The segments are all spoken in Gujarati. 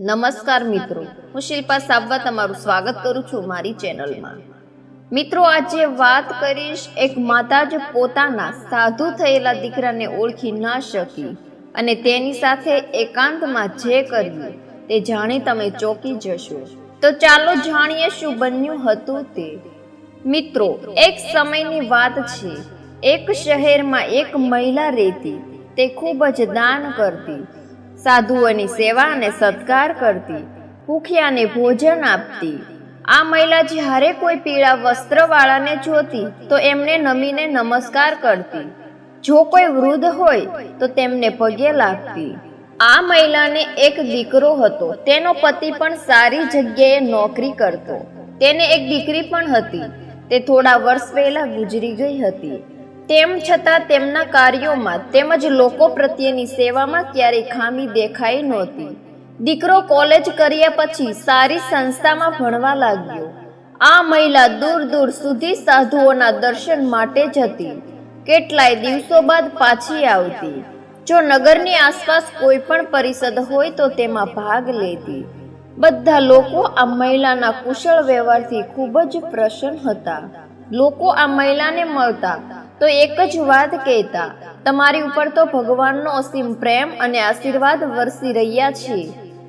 નમસ્કાર મિત્રો. હું શિલ્પા સાબવા તમારું સ્વાગત કરું છું મારી ચેનલમાં. મિત્રો, આજે વાત કરીશ એક માતા જ પોતાના સાધુ થયેલા દીકરાને ઓળખી ના શકી અને તેની સાથે એકાંતમાં જે કર્યું તે જાણી તમે ચોંકી જશો. તો ચાલો જાણીએ શું બન્યું હતું તે. મિત્રો, એક સમયની વાત છે. એક શહેરમાં એક મહિલા રહેતી. તે ખૂબ જ દાન કરતી. સાધુઓની સેવા અને સત્કાર કરતી ભૂખ્યાને ભોજન આપતી. આ મહિલા જ્યારે કોઈ પીળા વસ્ત્રવાળાને જોતી, તો એમને નમીને નમસ્કાર કરતી. જો કોઈ વૃદ્ધ હોય, તો તેમને પગે લાગતી. આ મહિલાને એક દીકરો હતો. તેનો પતિ પણ સારી જગ્યાએ નોકરી કરતો. તેને એક દીકરી પણ હતી. તે થોડા વર્ષ પહેલા ગુજરી ગઈ હતી. તેમ છતાં તેમના કાર્યોમાં તેમજ લોકો પ્રત્યેની સેવામાં ક્યારેય ખામી દેખાઈ નહોતી. દીકરો કોલેજ કર્યા પછી સારી સંસ્થામાં ભણવા લાગ્યો. આ મહિલા દૂર દૂર સુધી સાધુઓના દર્શન માટે જતી કેટલાય દિવસો બાદ પાછી આવતી. જો નગરની આસપાસ કોઈ પણ પરિષદ હોય તો તેમાં ભાગ લેતી. બધા લોકો આ મહિલાના કુશળ વ્યવહારથી ખૂબ જ પ્રસન્ન હતા. લોકો આ મહિલાને મળતા તો એક જ વાત કહેતા, તમારી ઉપર તો ભગવાનનો અસીમ પ્રેમ અને આશીર્વાદ વરસી રહ્યા છે.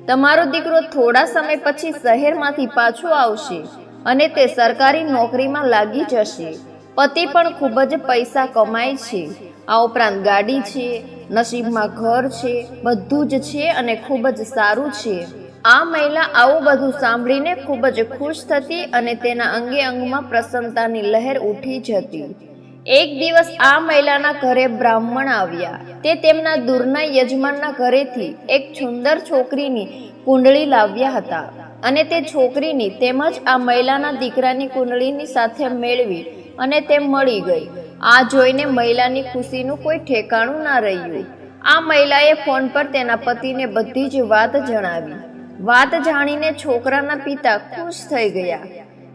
તમારો દીકરો થોડા સમય પછી શહેરમાંથી પાછો આવશે અને તે સરકારી નોકરીમાં લાગી જશે. પતિ પણ ખૂબ જ પૈસા કમાય છે. આ ઉપરાંત ગાડી છે, નસીબમાં ઘર છે, બધું જ છે અને ખૂબ જ સારું છે. આ મહિલા આવું બધું સાંભળીને ખૂબ જ ખુશ થતી અને તેના અંગે અંગમાં પ્રસન્નતાની લહેર ઉઠી જતી. એક દિવસ આ મહિલાના ઘરે બ્રાહ્મણ આવ્યા. તે તેમના દૂરના યજમાનના ઘરેથી એક સુંદર છોકરીની કુંડળી લાવ્યા હતા અને તે છોકરીની તેમજ આ મહિલાના દીકરાની કુંડળીની સાથે મેળવી અને તે મળી ગઈ. આ જોઈને મહિલાની ખુશીનું કોઈ ઠેકાણું ના રહ્યું. આ મહિલાએ ફોન પર તેના પતિને બધી જ વાત જણાવી. વાત જાણીને છોકરાના પિતા ખુશ થઈ ગયા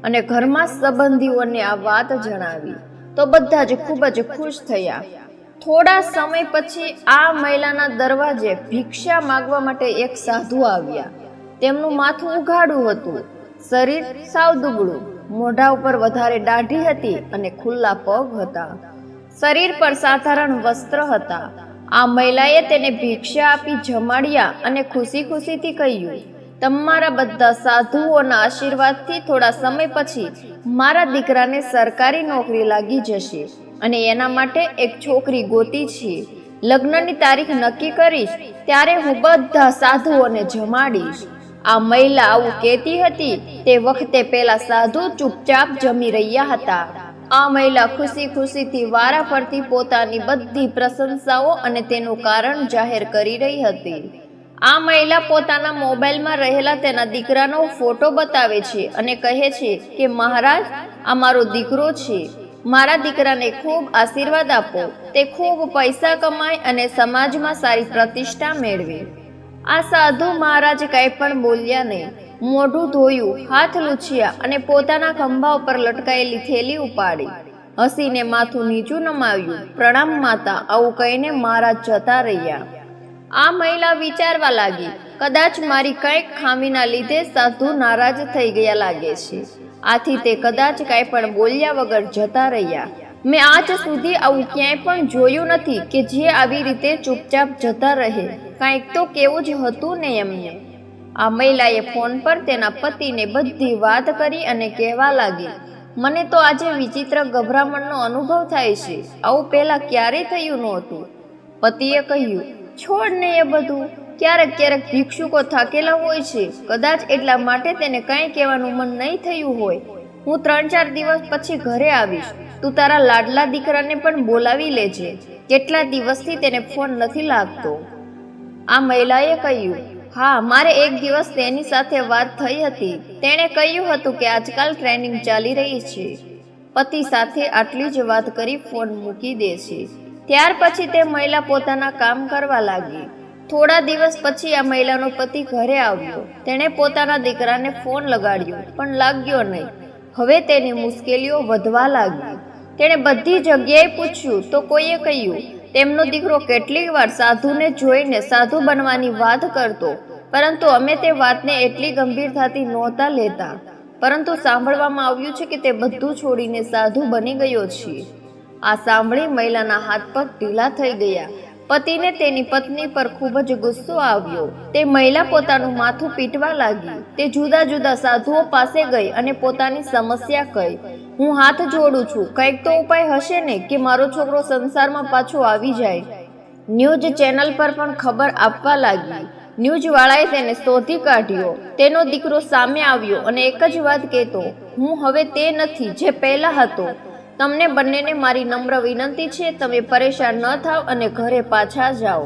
અને ઘરમાં સંબંધીઓને આ વાત જણાવી. તો બધા જ ખૂબ જ ખુશ થયા. થોડા સમય પછી આ મહિલાના દરવાજે ભિક્ષા માગવા માટે એક સાધુ આવ્યા. તેમનું માથું ઉઘાડું હતું. શરીર સાવ દુબળું મોઢા ઉપર વધારે દાઢી હતી અને ખુલ્લા પગ હતા. શરીર પર સાધારણ વસ્ત્ર હતા. આ મહિલાએ તેને ભિક્ષા આપી જમાડ્યા અને ખુશી ખુશીથી કહ્યું તમારા બધા સાધુઓના આશીર્વાદથી થોડા સમય પછી મારા દીકરાને સરકારી નોકરી લાગી જશે અને એના માટે એક છોકરી ગોતી છે. લગ્નની તારીખ નક્કી કરીશ ત્યારે હું બધા સાધુઓને જમાડીશ. આ મહિલા આવું કહેતી હતી તે વખતે પેલા સાધુ ચૂપચાપ જમી રહ્યા હતા. આ મહિલા ખુશી ખુશીથી વારા ફરતી પોતાની બધી પ્રશંસાઓ અને તેનું કારણ જાહેર કરી રહી હતી. આ મહિલા પોતાના મોબાઈલમાં રહેલા તેના દીકરાનો ફોટો બતાવે છે અને કહે છે કે, મહારાજ, આ મારો દીકરો છે. મારા દીકરાને ખૂબ આશીર્વાદ આપો. તે ખૂબ પૈસા કમાય અને સમાજમાં સારી પ્રતિષ્ઠા મેળવે. આ સાધુ મહારાજ કંઈ પણ બોલ્યા નહીં. મોઢું ધોયું, હાથ લૂછ્યા અને પોતાના ખંભા ઉપર લટકાયેલી થેલી ઉપાડી. હસીને માથું નીચું નમાવ્યું. પ્રણામ માતા, આવું કહીને મહારાજ જતા રહ્યા. આ મહિલા વિચારવા લાગી, કદાચ મારી કંઈક ખામીના લીધે સાધુ નારાજ થઈ ગયા લાગે છે. આથી તે કદાચ કાંઈ પણ બોલ્યા વગર જતા રહ્યા. મેં આજ સુધી આવું ક્યાંય પણ જોયું નથી કે જે આવી રીતે ચૂપચાપ જતા રહે. કાંઈક તો કેવું જ હતું ને એમને. આ મહિલાએ ફોન પર તેના પતિને બધી વાત કરી અને કહેવા લાગી, મને તો આજે વિચિત્ર ગભરામણનો અનુભવ થાય છે. આવું પહેલાં ક્યારેય થયું નહોતું. પતિએ કહ્યું છોડ ને એ બધું. ક્યારેક ક્યારેક ભિક્ષુકો થાકેલા હોય છે. કદાચ એટલા માટે તેને કંઈ કહેવાનું મન નહીં થયું હોય. હું ત્રણ ચાર દિવસ પછી ઘરે આવીશ. તું તારા લાડલા દીકરાને પણ બોલાવી લેજે. કેટલા દિવસથી તેને ફોન નથી લાગતો. આ મહિલાએ કહ્યું, હા, મારે એક દિવસ તેની સાથે વાત થઈ હતી. તેણે કહ્યું હતું કે આજકાલ ટ્રેનિંગ ચાલી રહી છે. પતિ સાથે આટલી જ વાત કરી ફોન મૂકી દે છે. ત્યાર પછી તે મહિલા પોતાના કામ કરવા લાગી. થોડા દિવસ પછી આ મહિલાનો પતિ ઘરે આવ્યો. તેણે પોતાના દીકરાને ફોન લગાડ્યો, પણ લાગ્યો નહીં. હવે તેની મુશ્કેલીઓ વધવા લાગી. તેણે બધી જગ્યાએ પૂછ્યું, તો કોઈએ કહ્યું, તેમનો દીકરો કેટલીક વાર સાધુને જોઈને સાધુ બનવાની વાત કરતો? પરંતુ અમે તે વાતને એટલી ગંભીરતાથી નહોતા લેતા. પરંતુ સાંભળવામાં આવ્યું છે કે તે બધું છોડીને સાધુ બની ગયો છે. આ સાંભળી મહિલાના હાથ પગ ઢીલા થઈ ગયા. પતિને તેની પત્ની પર ખૂબ જ ગુસ્સો આવ્યો. તે મહિલા પોતાનું માથું પીટવા લાગી. તે જુદા જુદા સાધુઓ પાસે ગઈ અને પોતાની સમસ્યા કહી, હું હાથ જોડું છું. કંઈક તો ઉપાય હશે ને કે મારો છોકરો સંસારમાં પાછો આવી જાય? ન્યૂઝ ચેનલ પર પણ ખબર આપવા લાગી. ન્યૂઝવાળાએ તેને શોધી કાઢ્યો. તેનો દીકરો સામે આવ્યો અને એક જ વાત કહેતો, હું હવે તે નથી, જે પહેલા હતો. તમને બંનેને મારી નમ્ર વિનંતી છે, તમે પરેશાન ન થાવ અને ઘરે પાછા જાઓ.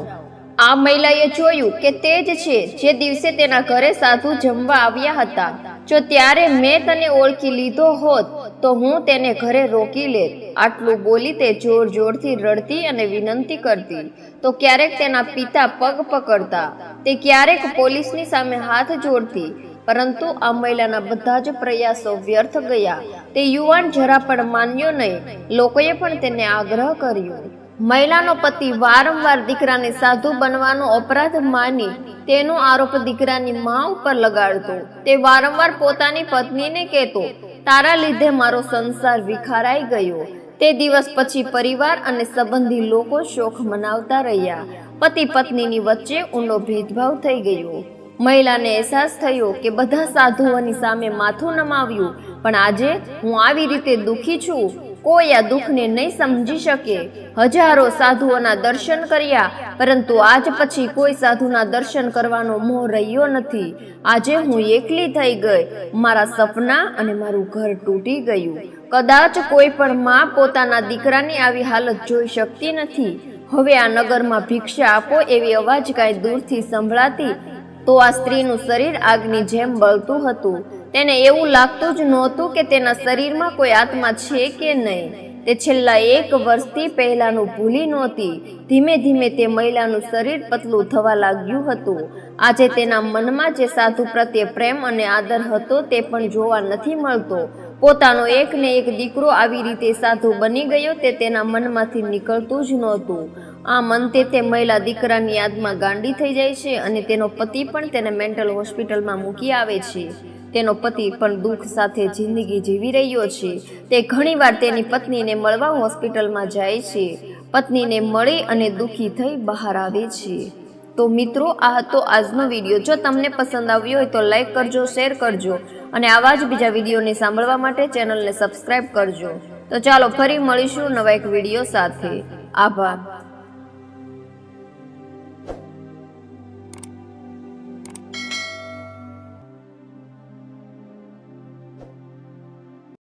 આ મહિલાએ જોયું કે તે જ છે જે દિવસે તેના ઘરે સાધુ જમવા આવ્યા હતા. જો ત્યારે મેં તને ઓળખી લીધો હોત, તો હું તેને ઘરે રોકી લેત. આટલું બોલી તે જોર જોરથી રડતી અને વિનંતી કરતી. તો ક્યારેક તેના પિતા પગ પકડતા. તે ક્યારેક પોલીસની સામે હાથ જોડતી. પરંતુ આ મહિલાના બધા જ પ્રયાસો વ્યર્થ ગયા. તે યુવાન જરા પણ માન્યો નહીં. લોકોએ પણ તેને આગ્રહ કર્યો. મહિલાનો પતિ વારંવાર દીકરાને સાધુ બનવાનો અપરાધ માની તેનો આરોપ દીકરાની મા ઉપર લગાડતો. તે વારંવાર પોતાની પત્નીને કહેતો, તારા લીધે મારો સંસાર વિખારાઈ ગયો. તે દિવસ પછી પરિવાર અને સંબંધી લોકો શોખ મનાવતા રહ્યા. પતિ પત્નીની વચ્ચે ઊંડો ભેદભાવ થઈ ગયો. મહિલાને અહેસાસ થયો કે બધા સાધુઓની સામે માથું નમાવ્યું. પણ આજે હું આવી રીતે દુઃખી છું. કોઈ આ દુઃખને નહીં સમજી શકે. હજારો સાધુઓના દર્શન કર્યા, પરંતુ આજ પછી કોઈ સાધુના દર્શન કરવાનો મોહ રહ્યો નથી. આજે હું એકલી થઈ ગઈ. મારા સપના અને મારું ઘર તૂટી ગયું. કદાચ કોઈ પણ માં પોતાના દીકરાની આવી હાલત જોઈ શકતી નથી. હવે આ નગરમાં ભિક્ષા આપો એવી અવાજ કાંઈ દૂરથી સંભળાતી તો આ સ્ત્રીનું શરીર આગની જેમ બળતું હતું. તેને એવું લાગતું જ નહોતું કે તેના શરીરમાં કોઈ આત્મા છે કે નહીં. તે છેલ્લા એક વર્ષથી પહેલાનું ભૂલી નહોતી. ધીમે ધીમે તે મહિલાનું શરીર પતલું થવા લાગ્યું હતું. આજે તેના મનમાં જે સાધુ પ્રત્યે પ્રેમ અને આદર હતો તે પણ જોવા નથી મળતો. પોતાનો એક ને એક દીકરો આવી રીતે સાધુ બની ગયો તે તેના મનમાંથી નીકળતું જ નહોતું. આમ અંતે તે મહિલા દીકરાની યાદમાં ગાંડી થઈ જાય છે અને તેનો પતિ પણ તેને મેન્ટલ હોસ્પિટલમાં મૂકી આવે છે. તેનો પતિ પણ દુઃખ સાથે જિંદગી જીવી રહ્યો છે. તે ઘણીવાર તેની પત્નીને મળવા હોસ્પિટલમાં જાય છે. પત્નીને મળી અને દુઃખી થઈ બહાર આવે છે. તો મિત્રો, આ હતો આજનો વીડિયો જો તમને પસંદ આવ્યો હોય તો લાઈક કરજો શેર કરજો અને આવા જ બીજા વિડીયોને સાંભળવા માટે ચેનલને સબસ્ક્રાઈબ કરજો. તો ચાલો ફરી મળીશું નવા એક વીડિયો સાથે. આભાર.